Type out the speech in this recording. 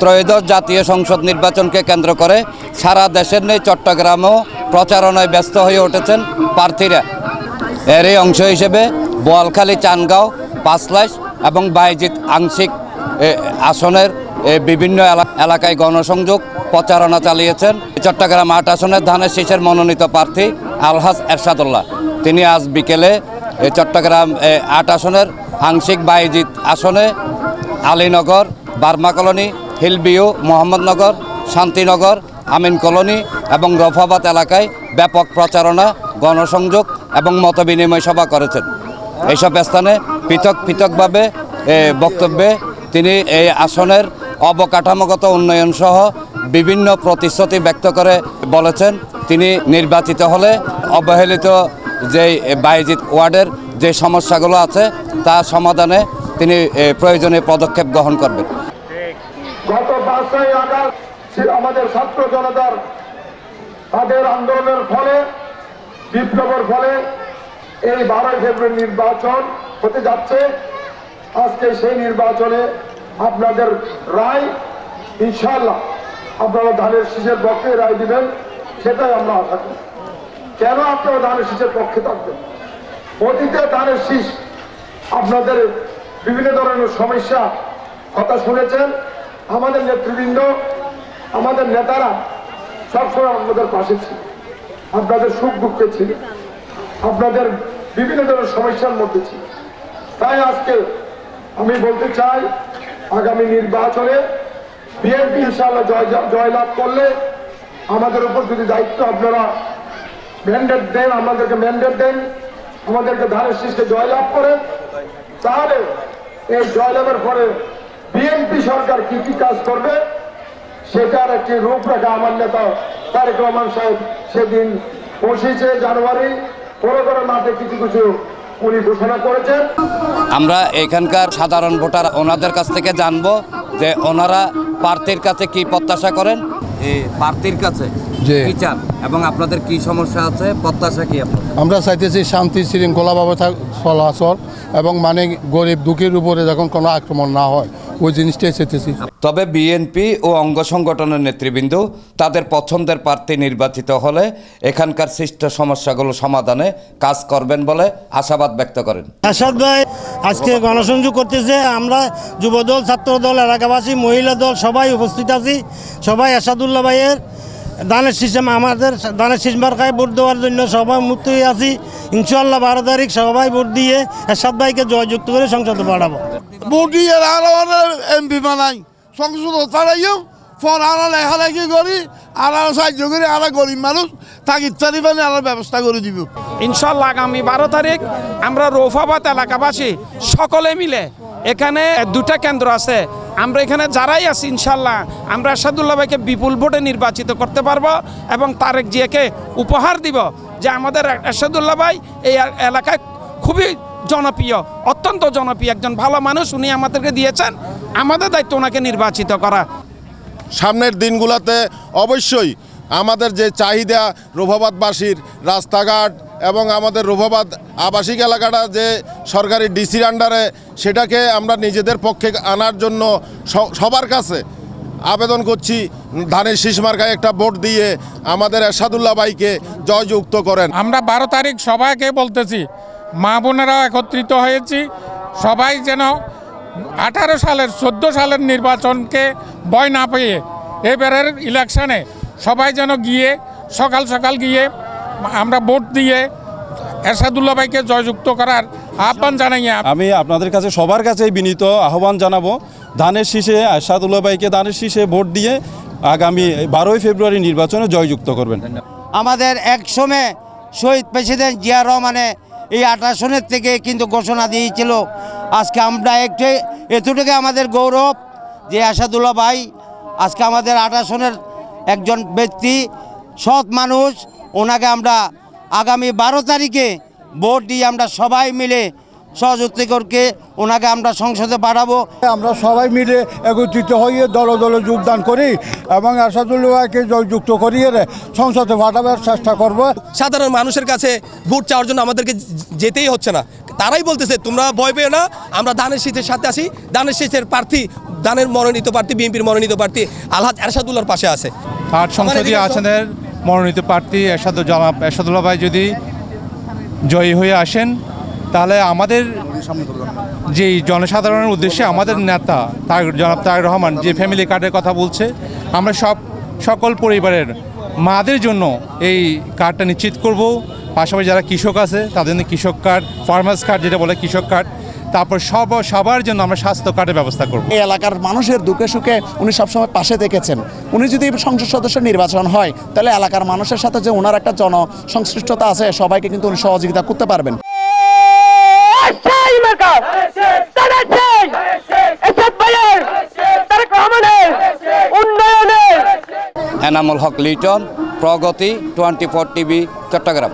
ত্রয়োদশ জাতীয় সংসদ নির্বাচনকে কেন্দ্র করে সারা দেশের নেই চট্টগ্রামও প্রচারণায় ব্যস্ত হয়ে উঠেছেন প্রার্থীরা। এরই অংশ হিসেবে বোয়ালখালী, চানগাঁও, পাঁচলাইশ এবং বাইজিৎ আংশিক আসনের বিভিন্ন এলাকায় গণসংযোগ প্রচারণা চালিয়েছেন। চট্টগ্রাম আট আসনের ধানের শীষের মনোনীত প্রার্থী আলহাজ এরশাদুল্লাহ। তিনি আজ বিকেলে চট্টগ্রাম আট আসনের আংশিক বাইজিৎ আসনে Alinagar, Burma colony hill view, Mohammadnagar, Shantinagar, Amin colony এবং রফাবাদ এলাকায় ব্যাপক প্রচারণা, গণসংযোগ এবং মতবিনিময় সভা করেছেন। এইসব স্থানে পৃথক পৃথকভাবে বক্তব্যে তিনি এই আসনের অবকাঠামোগত উন্নয়ন সহ বিভিন্ন প্রতিশ্রুতি ব্যক্ত করে বলেছেন। তিনি নির্বাচিত হলে অবহেলিত যে বাইজিৎ ওয়ার্ডের যে সমস্যাগুলো আছে, তা সমাধানে তিনি প্রয়োজনীয় পদক্ষেপ গ্রহণ করবেন। পাঁচই আগস্ট আমাদের ছাত্র জনতার তাদের আন্দোলনের ফলে, বিপ্লবের ফলে এই বারোই ফেব্রুয়ারি নির্বাচন হতে যাচ্ছে। আজকে সেই নির্বাচনে আপনাদের রায় ইনশাল্লাহ আপনারা ধানের শীষের পক্ষে রায় দিবেন, সেটাই আমরা আশা করি। কেন আপনারা ধানের শীষের পক্ষে থাকবেন? অতীতে ধানের শীষ আপনাদের বিভিন্ন ধরনের সমস্যা, কথা শুনেছেন। আমাদের নেতৃবৃন্দ, আমাদের নেতারা সবসময় আপনাদের পাশে ছিল। আপনাদের সুখ দুঃখে ছিল। আপনাদের বিভিন্ন ধরনের সমস্যার মধ্যে ছিল। তাই আজকে আমি বলতে চাই, আগামী নির্বাচনে বিএনপি ইনশাআল্লাহ জয় জয়লাভ করলে আমাদের উপর যদি দায়িত্ব আপনারা ম্যান্ডেট দেন, আমাদেরকে ম্যান্ডেট দেন, আমাদেরকে ধানের শীষকে জয়লাভ করেন, তাহলে এই জয়লাভের পরে বিএনপি সরকার কি কি কাজ করবে সেটার একটি রূপরেখা আমার নেতা তারেক রহমান সাহেব সেদিন পঁচিশে জানুয়ারি কোনো মাঠে কিছু কিছু উনি ঘোষণা করেছেন। আমরা এখানকার সাধারণ ভোটার ওনাদের কাছ থেকে জানব যে ওনারা প্রার্থীর কাছে কি প্রত্যাশা করেন। এই প্রার্থীর কাছে জি। কি চান এবং আপনাদের কি সমস্যা আছে প্রত্যাশা কি আমরা চাইতেছি শান্তি শৃঙ্খলাভাবে থাক- চলাচল এবং মানে গরিব দুঃখীর উপরে যখন কোনো আক্রমণ না হয় ওই জিনিসটাই চাইতেছি তবে বিএনপি ও অঙ্গ সংগঠনের নেতৃবৃন্দ তাদের পছন্দের প্রার্থী নির্বাচিত হলে এখানকার সৃষ্ট সমস্যাগুলো সমাধানে কাজ করবেন বলে আশাবাদ ব্যক্ত করেন। আসাদ ভাই আজকে গণসংযোগ করতেছে আমরা যুবদল ছাত্রদল এলাকাবাসী মহিলা দল সবাই উপস্থিত আছি। সবাই আসাদুল্লাহ ভাইয়ের দানের সিস্টেম আমাদের দানের সিস্টেম খায় ভোট দেওয়ার জন্য সবাই মুক্ত হয়ে আছি। ইনশাল্লাহ বারো তারিখ সবাই ভোট দিয়ে এরশাদ ভাইকে জয়যুক্ত করে সংসদে পাঠাবো। এর আরও এমপি বানাই। সংসদ তারাইও ফর আনা লেখালেখি করি আরও সাহায্য করি আর গরিব মানুষ তাকে ইত্যাদি মানে আর ব্যবস্থা করে দিব। ইনশাল্লাহ আগামী বারো তারিখ আমরা রৌফাবাদ এলাকাবাসী সকলে মিলে এখানে দুটা কেন্দ্র আছে। আমরা এখানে যারাই আছি ইনশাল্লাহ আমরা আসাদুল্লাহ ভাইকে বিপুল ভোটে নির্বাচিত করতে পারব এবং তারেক জিয়াকে উপহার দিব যে আমাদের আসাদুল্লাহ ভাই এই এলাকায় খুবই জনপ্রিয় অত্যন্ত জনপ্রিয় একজন ভালো মানুষ উনি আমাদেরকে দিয়েছেন। আমাদের দায়িত্ব ওনাকে নির্বাচিত করা। সামনের দিনগুলোতে অবশ্যই আমাদের যে চাহিদা রোভাবাদবাসীর রাস্তাঘাট এবং আমাদের রোভাবাদ আবাসিক এলাকাটা যে সরকারি ডিসির আন্ডারে সেটাকে আমরা নিজেদের পক্ষে আনার জন্য সবার কাছে আবেদন করছি। ধানের শীষ মার্কায় একটা ভোট দিয়ে আমাদের এরশাদুল্লাহ ভাইকে জয়যুক্ত করেন। আমরা বারো তারিখ সবাইকে বলতেছি মা বোনেরাও একত্রিত হয়েছি। সবাই যেন আঠারো সালের চোদ্দ সালের নির্বাচনকে ভয় না পেয়ে এবারের ইলেকশনে সবাই যেন গিয়ে সকাল সকাল গিয়ে আমরা ভোট দিয়ে এরশাদুল্লাহ ভাইকে জয়যুক্ত করার আহ্বান জানাই আমি আপনাদের কাছে সবার কাছে বিনীত আহ্বান জানাব ধানের শীষে আশাদুল্লাহ ভাইকে ধানের শীষে ভোট দিয়ে আগামী বারোই ফেব্রুয়ারি নির্বাচনে জয়যুক্ত করবেন। আমাদের এক সময় শহীদ প্রেসিডেন্ট জিয়া রহমানে এই আঠাশনের থেকে কিন্তু ঘোষণা দিয়েছিল। আজকে আমরা একটু এতটুকু আমাদের গৌরব যে আসাদুল্লা ভাই, আজকে আমাদের আঠাশনের একজন ব্যক্তি, সৎ মানুষ। ওনাকে আমরা আগামী বারো তারিখে ভোট দিয়ে আমরা সবাই মিলে সহযোগিতা করকে ওনাকে আমরা সংসদে পাঠাবো। আমরা সবাই মিলে একত্রিত হয়ে দলে দলে যোগদান করি এবং আসাদুল্লাহকে জয়যুক্ত করিয়ে সংসদে পাঠাবার চেষ্টা করব। সাধারণ মানুষের কাছে ভোট চাওয়ার জন্য আমাদেরকে যেতেই হচ্ছে না। তারাই বলতেছে তোমরা ভয় পেও না আমরা ধানের শীতের সাথে আসি ধানের শীতের প্রার্থী দানের মনোনীত প্রার্থী বিএনপির মনোনীত প্রার্থী আলহাজ এরশাদুল্লাহর পাশে আছে। আট সংসদীয় আসনের মনোনীত প্রার্থী এরশাদ জনাব এরশাদুল্লাহ ভাই যদি জয়ী হয়ে আসেন তাহলে আমাদের যেই জনসাধারণের উদ্দেশ্যে আমাদের নেতা তার, জনাব তারেক রহমান যে ফ্যামিলি কার্ডের কথা বলছে, আমরা সব, সকল পরিবারের মাদের জন্য এই কার্ডটা নিশ্চিত করব। পাশাপাশি যারা কৃষক আছে, তাদের জন্য কৃষক কার্ড ফার্মার্স কার্ড যেটা বলে কৃষক কার্ড তারপর সব, সবার জন্য আমরা স্বাস্থ্য কার্ডের ব্যবস্থা করব। এই এলাকার মানুষের দুঃখে সুখে উনি সবসময় পাশে দেখেছেন। উনি যদি সংসদ সদস্য নির্বাচন হয়, তাহলে এলাকার মানুষের সাথে যে ওনার একটা জনসংশ্লিষ্টতা আছে, সবাইকে কিন্তু উনি সহযোগিতা করতে পারবেন। এনামুল হক লিটন প্রগতি টোয়েন্টি ফোর টিভি চট্টগ্রাম